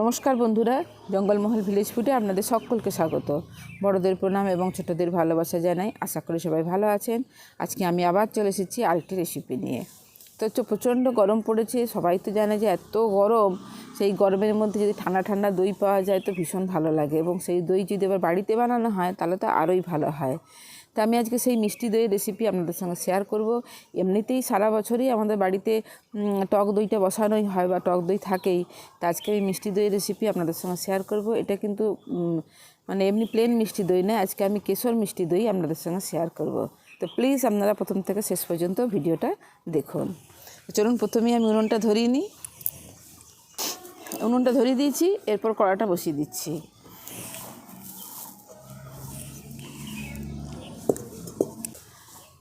নমস্কার বন্ধুরা, জঙ্গলমহল ভিলেজ ফুটে আপনাদের সকলকে স্বাগত। বড়দের প্রণাম এবং ছোটদের ভালোবাসা জানাই। আশা করি সবাই ভালো আছেন। আজকে আমি আবার চলে এসেছি আরেকটি রেসিপি নিয়ে। তো হচ্ছে প্রচণ্ড গরম পড়েছে, সবাই তো জানে যে এত গরম, সেই গরমের মধ্যে যদি ঠান্ডা ঠান্ডা দই পাওয়া যায় তো ভীষণ ভালো লাগে এবং সেই দই যদি আবার বাড়িতে বানানো হয় তাহলে তো আরোই ভালো হয়। তা আমি আজকে সেই মিষ্টি দইয়ের রেসিপি আপনাদের সঙ্গে শেয়ার করব। এমনিতেই সারা বছরই আমাদের বাড়িতে টক দইটা বসানোই হয় বা টক দই থাকেই। তা আজকে আমি মিষ্টি দইয়ের রেসিপি আপনাদের সঙ্গে শেয়ার করব। এটা কিন্তু মানে এমনি প্লেন মিষ্টি দই না, আজকে আমি কেশর মিষ্টি দই আপনাদের সঙ্গে শেয়ার করব। তো প্লিজ আপনারা প্রথম থেকে শেষ পর্যন্ত ভিডিওটা দেখুন। চলুন প্রথমেই আমি উনুনটা ধরিয়ে নিই। উনুনটা ধরিয়ে দিয়েছি, এরপর কড়াটা বসিয়ে দিচ্ছি।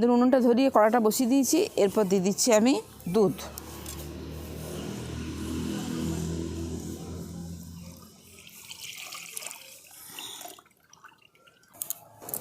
ধরুন উনুনটা ধরিয়ে কড়াটা বসিয়ে দিয়েছি, এরপর দিয়ে দিচ্ছি আমি দুধ।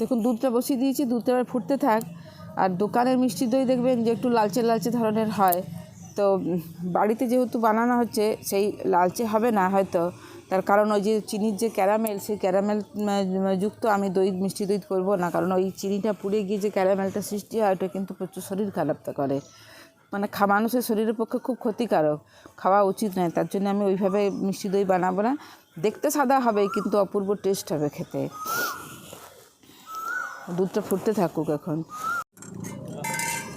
দেখুন, দুধটা বসিয়ে দিয়েছি, দুধটা এবার ফুটতে থাক। আর দোকানের মিষ্টি দই দেখবেন যে একটু লালচে লালচে ধরনের হয়। তো বাড়িতে যেহেতু বানানো হচ্ছে, সেই লালচে হবে না হয়তো। তার কারণ ওই যে চিনির যে ক্যারামেল, সেই ক্যারামেল যুক্ত আমি দই, মিষ্টি দই করব না। কারণ ওই চিনিটা পুড়ে গিয়ে যে ক্যারামেলটা সৃষ্টি হয়, ওটা কিন্তু প্রচুর শরীর খারাপ করে। মানে মানুষের শরীরের পক্ষে খুব ক্ষতিকারক। খাওয়া উচিত নয়। তার জন্য আমি ওইভাবে মিষ্টি দই বানাবো না। দেখতে সাদা হবে, কিন্তু অপূর্ব টেস্ট হবে খেতে। দুধটা ফুটতে থাকুক এখন।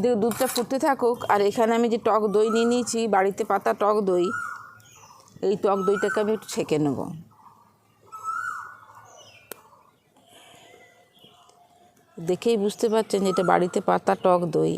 দেখো, দুধটা ফুটতে থাকুক। আর এখানে আমি যে টক দই নিয়ে নিয়েছি, বাড়িতে পাতা টক দই। এই টক দইটাকে আমি একটু ছেঁকে নেব। দেখেই বুঝতে পারছেন যে এটা বাড়িতে পাতা টক দই।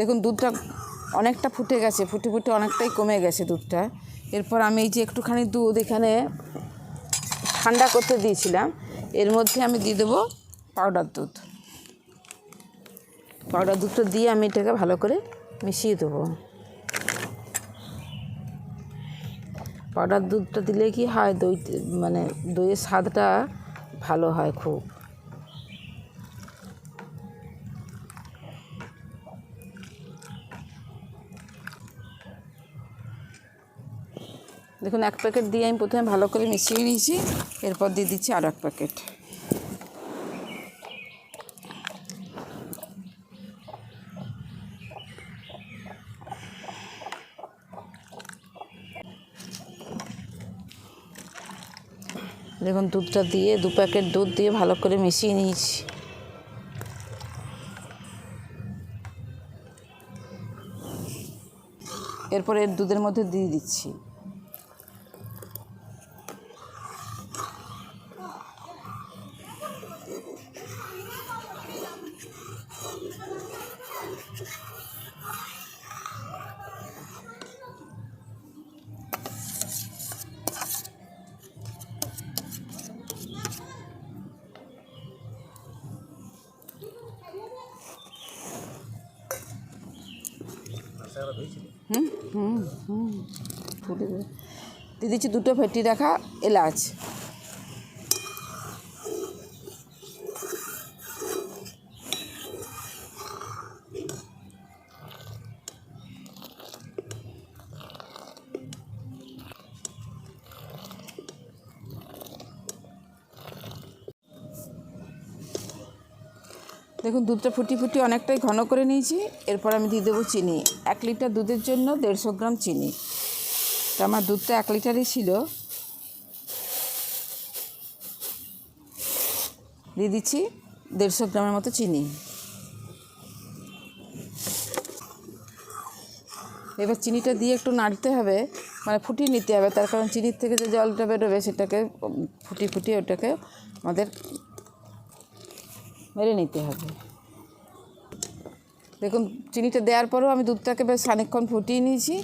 দেখুন দুধটা অনেকটা ফুটে গেছে, ফুটে ফুটে অনেকটাই কমে গেছে দুধটা। এরপর আমি এই যে একটুখানি দুধ এখানে ঠান্ডা করতে দিয়েছিলাম, এর মধ্যে আমি দিয়ে দেবো পাউডার দুধ। পাউডার দুধটা দিয়ে আমি এটাকে ভালো করে মিশিয়ে দেবো। পাউডার দুধটা দিলে কি হয় দই মানে দইয়ের স্বাদটা ভালো হয় খুব। দেখুন, এক প্যাকেট দিয়ে আমি প্রথমে ভালো করে মিশিয়ে নিয়েছি, এরপর দিয়ে দিচ্ছি আর এক প্যাকেট। দেখুন, দুধটা দিয়ে, দু প্যাকেট দুধ দিয়ে ভালো করে মিশিয়ে নিয়েছি। এরপর এর দুধের মধ্যে দিয়ে দিচ্ছি। ফুটে যাবে। দিয়ে দিচ্ছি দুটো ফেটি রাখা এলাচ। দেখুন দুধটা ফুটি ফুটি অনেকটাই ঘন করে নিয়েছি। এরপর আমি দিয়ে দেবো চিনি। এক লিটার দুধের জন্য দেড়শো গ্রাম চিনি। তা আমার দুধটা এক লিটারই ছিল। দিয়ে দিচ্ছি দেড়শো গ্রামের মতো চিনি। এবার চিনিটা দিয়ে একটু নাড়তে হবে মানে ফুটিয়ে নিতে হবে, তার কারণ চিনির থেকে যে জলটা বেরোবে সেটাকে ফুটিয়ে ফুটিয়ে ওটাকে আমাদের মেরে নিতে হবে। দেখুন, চিনিটা দেওয়ার পরেও আমি দুধটাকে বেশ খানিকক্ষণ ফুটিয়ে নিয়েছি।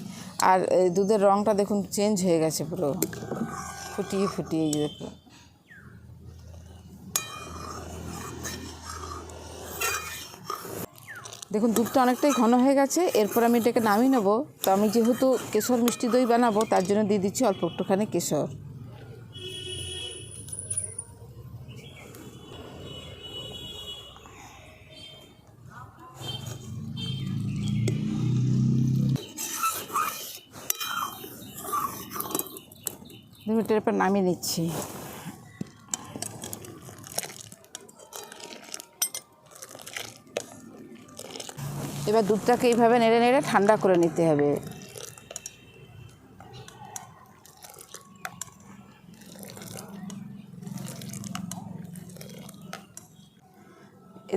আর দুধের রঙটা দেখুন চেঞ্জ হয়ে গেছে পুরো। ফুটিয়ে ফুটিয়ে দেখুন। দেখুন, দুধটা অনেকটাই ঘন হয়ে গেছে। এরপর আমি এটাকে নামিয়ে নেব। তো আমি যেহেতু কেশর মিষ্টি দই বানাবো, তার জন্য দিয়ে দিচ্ছি অল্প একটুখানি কেশর। দু মিনিটের পর নামিয়ে নিচ্ছি এবার দুধটাকে এইভাবে নেড়ে নেড়ে ঠান্ডা করে নিতে হবে।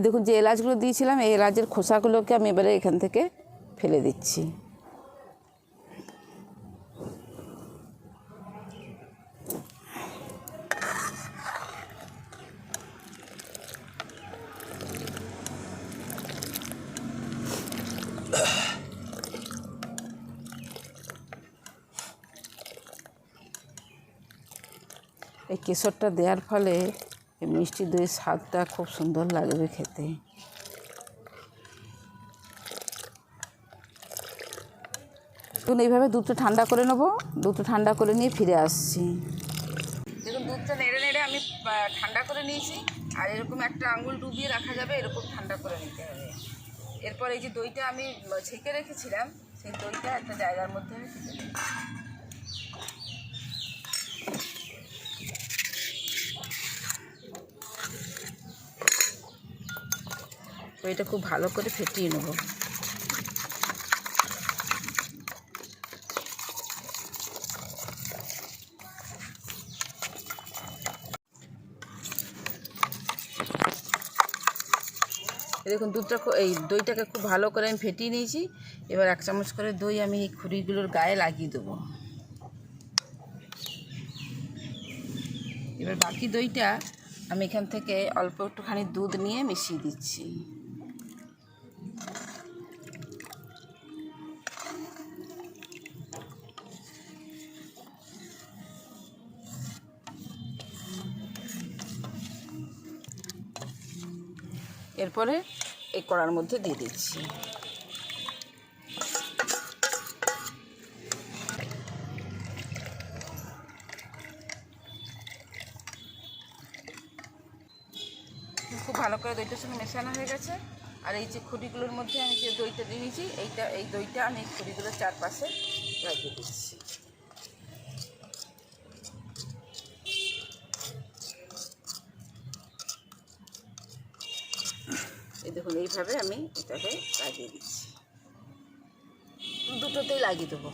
দেখুন, যে এলাচগুলো দিয়েছিলাম, এই এলাচের খোসাগুলোকে আমি এবারে এখান থেকে ফেলে দিচ্ছি। এই কেশরটা দেওয়ার ফলে মিষ্টি দইয়ের স্বাদটা খুব সুন্দর লাগবে খেতে। দেখুন, এইভাবে দুধটা ঠান্ডা করে নেব। দুধটা ঠান্ডা করে নিয়ে ফিরে আসছি। দেখুন, দুধটা নেড়ে নেড়ে আমি ঠান্ডা করে নিয়েছি। আর এরকম একটা আঙুল ডুবিয়ে রাখা যাবে, এরকম ঠান্ডা করে নিতে হবে। এরপর এই যে দইটা আমি ছেঁকে রেখেছিলাম, সেই দইটা একটা জায়গার মধ্যে আমি ছেঁকে দিই তো এটা খুব ভালো করে ফেটিয়ে নেব। দেখুন, দুধটা এই দইটাকে খুব ভালো করে আমি ফেটিয়ে নিয়েছি। এবার এক চামচ করে দই আমি এই খুঁড়িগুলোর গায়ে লাগিয়ে দেবো। এবার বাকি দইটা আমি এখান থেকে অল্প একটুখানি দুধ নিয়ে মিশিয়ে দিচ্ছি। এরপরে এই কড়ার মধ্যে দিয়ে দিচ্ছি। খুব ভালো করে দইটার সঙ্গে মেশানো হয়ে গেছে। আর এই যে খুঁটিগুলোর মধ্যে আমি যে দইটা দিয়ে নিয়েছি, এইটা এই দইটা আমি এই খুঁটিগুলোর চারপাশে লাগিয়ে দিচ্ছি। দেখুন, এইভাবে আমি এটাকে লাগিয়ে দিচ্ছি। দুটোতেই লাগিয়ে দেবো।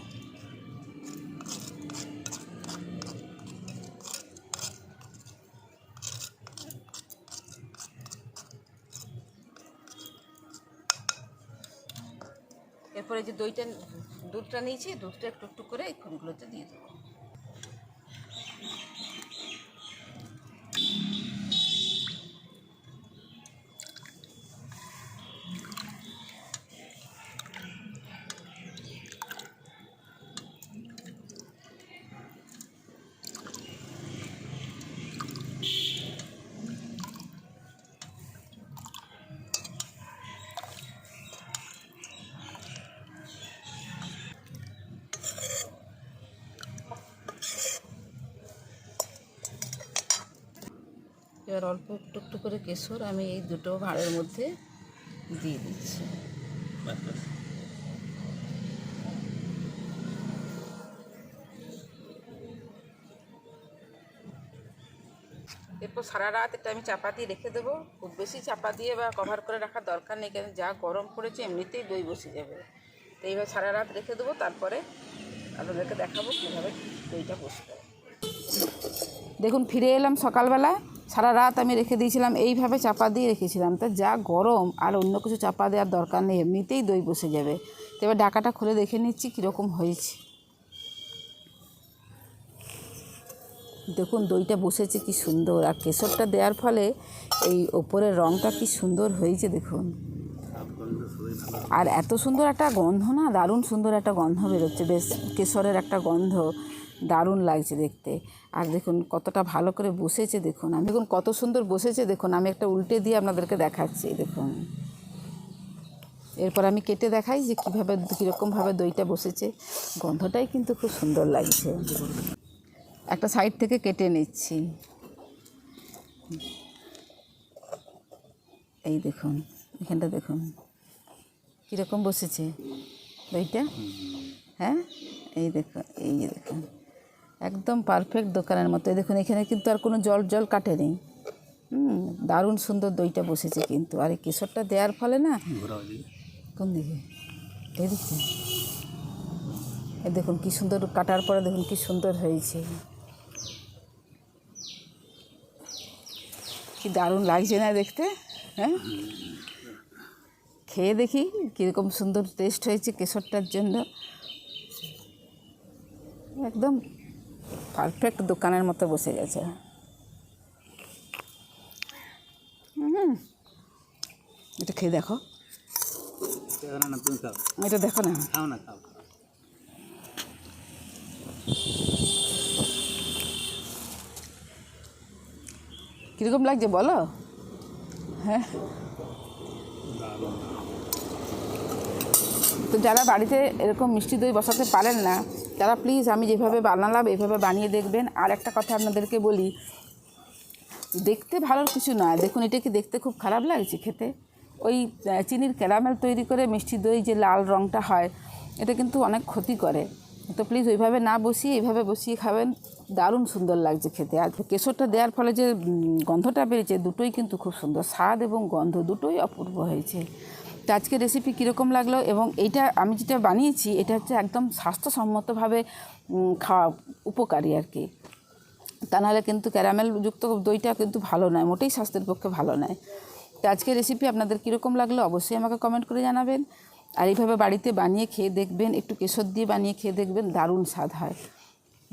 এরপরে যে দইটা, দুধটা নিয়েছি, দুধটা একটু একটু করে এই খুঁড়িগুলোতে দিয়ে দেবো। এবার অল্প একটু একটু করে কেশর আমি এই দুটো ভাঁড়ের মধ্যে দিয়ে দিচ্ছি। এরপর সারা রাত এটা আমি চাপা দিয়ে রেখে দেবো। খুব বেশি চাপা দিয়ে বা কভার করে রাখার দরকার নেই কারণ যা গরম পড়েছে এমনিতেই দই বসে যাবে। তো এইবার সারা রাত রেখে দেবো তারপরে আপনাদেরকে দেখাবো কীভাবে দইটা বসবে। দেখুন ফিরে এলাম সকালবেলা সারা রাত আমি রেখে দিয়েছিলাম, এইভাবে চাপা দিয়ে রেখেছিলাম। তা যা গরম, আর অন্য কিছু চাপা দেওয়ার দরকার নেই, এমনিতেই দই বসে যাবে। তো এবার ডাকাটা খুলে দেখে নিচ্ছি কীরকম হয়েছে। দেখুন, দইটা বসেছে কি সুন্দর, আর কেশরটা দেওয়ার ফলে এই ওপরের রঙটা কি সুন্দর হয়েছে, দেখুন। আর এত সুন্দর একটা গন্ধ না, দারুণ সুন্দর একটা গন্ধ বেরোচ্ছে। বেশ, কেশরের একটা গন্ধ। দারুণ লাগছে দেখতে। আর দেখুন, কতটা ভালো করে বসেছে দেখুন। আমি দেখুন, কত সুন্দর বসেছে দেখুন। আমি একটা উল্টে দিয়ে আপনাদেরকে দেখাচ্ছি, দেখুন। এরপর আমি কেটে দেখাই যে কীভাবে, কীরকমভাবে দইটা বসেছে। গন্ধটাই কিন্তু খুব সুন্দর লাগছে। একটা সাইড থেকে কেটে নিচ্ছি। এই দেখুন, এখানটা দেখুন। কীরকম বসেছে দইটা? হ্যাঁ? এই দেখুন এই দেখুন। একদম পারফেক্ট দোকানের মতো। দেখুন এখানে কিন্তু আর কোনো জল জল কাটে নেই। হুম দারুণ সুন্দর দইটা বসেছে কিন্তু। আর এই কেশরটা দেওয়ার ফলে না কোন দিকে? এই দিকে এই দেখুন কী সুন্দর কাটার পরে দেখুন কী সুন্দর হয়েছে। কি দারুণ লাগছে না দেখতে হ্যাঁ? খেয়ে দেখি কীরকম সুন্দর টেস্ট হয়েছে কেশরটার জন্য। একদম পারফেক্ট দোকানের মতো বসে গেছে। এটা খেয়ে দেখো। এটা দেখো না। কীরকম লাগছে বলো? হ্যাঁ। তো যারা বাড়িতে এরকম মিষ্টি দই বসাতে পারেন না তারা প্লিজ আমি যেভাবে বানালাম, এভাবে বানিয়ে দেখবেন। আর একটা কথা আপনাদেরকে বলি, দেখতে ভালো কিছু নয় দেখুন, এটা কি দেখতে খুব খারাপ লাগছে খেতে? ওই চিনির ক্যারামেল তৈরি করে মিষ্টি দই যে লাল রঙটা হয়, এটা কিন্তু অনেক ক্ষতি করে। তো প্লিজ ওইভাবে না বসিয়ে এইভাবে বসিয়ে খাবেন। দারুণ সুন্দর লাগছে খেতে। আর কেশরটা দেওয়ার ফলে যে গন্ধটা বেরিয়েছে দুটোই কিন্তু খুব সুন্দর। স্বাদ এবং গন্ধ দুটোই অপূর্ব হয়েছে। তো আজকে রেসিপি কীরকম লাগল এবং এইটা আমি যেটা বানিয়েছি, এটা হচ্ছে একদম স্বাস্থ্যসম্মতভাবে খাওয়া উপকারী আর কি। তা নাহলে কিন্তু ক্যারামেলযুক্ত দইটা কিন্তু ভালো নয়, মোটেই স্বাস্থ্যের পক্ষে ভালো নয়। তো আজকের রেসিপি আপনাদের কীরকম লাগল অবশ্যই আমাকে কমেন্ট করে জানাবেন। আর এইভাবে বাড়িতে বানিয়ে খেয়ে দেখবেন, একটু কেশর দিয়ে বানিয়ে খেয়ে দেখবেন দারুণ স্বাদ হয়।